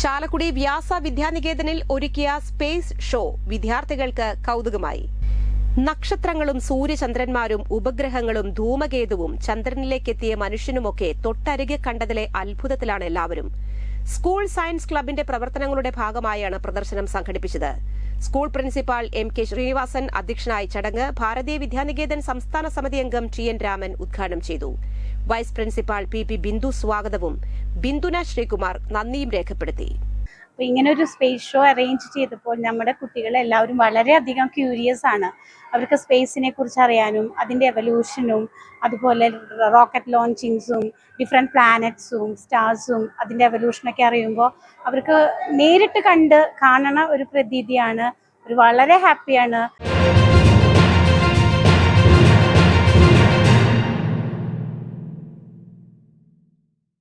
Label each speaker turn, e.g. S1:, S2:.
S1: ചാലക്കുടി വ്യാസ വിദ്യാനികേതനിൽ ഒരുക്കിയ space show വിദ്യാർത്ഥികൾക്ക് കൗതുകമായി. നക്ഷത്രങ്ങളും സൂര്യചന്ദ്രന്മാരും ഉപഗ്രഹങ്ങളും ധൂമകേതുവും ചന്ദ്രനിലേക്കെത്തിയ മനുഷ്യനുമൊക്കെ തൊട്ടരികെ കണ്ടതിലെ അത്ഭുതത്തിലാണ് എല്ലാവരും. സ്കൂൾ സയൻസ് ക്ലബിന്റെ പ്രവർത്തനങ്ങളുടെ ഭാഗമായാണ് പ്രദർശനം സംഘടിപ്പിച്ചത്. School principal M K Sreenivasan അധ്യക്ഷനായ ചടങ്ങ് ഭാരതീയ വിദ്യാനികേതൻ സംസ്ഥാന സമിതി അംഗം ടി എൻ രാമൻ ഉദ്ഘാടനം ചെയ്തു. Vice principal P P Bindu സ്വാഗതവും ബിന്ദുന ശ്രീകുമാർ നന്ദിയും രേഖപ്പെടുത്തി.
S2: അപ്പോൾ ഇങ്ങനെ ഒരു സ്പേസ് ഷോ അറേഞ്ച് ചെയ്തപ്പോൾ നമ്മുടെ കുട്ടികൾ എല്ലാവരും വളരെയധികം ക്യൂരിയസ് ആണ്. അവർക്ക് സ്പേസിനെ കുറിച്ച് അറിയാനും അതിന്റെ എവല്യൂഷനും അതുപോലെ റോക്കറ്റ് ലോഞ്ചിങ്സും ഡിഫറെന്റ് പ്ലാനറ്റ്സും സ്റ്റാർസും അതിന്റെ എവല്യൂഷനൊക്കെ അറിയുമ്പോൾ അവർക്ക് നേരിട്ട് കണ്ട് കാണണ ഒരു പ്രതീതിയാണ്. ഒരു വളരെ ഹാപ്പിയാണ്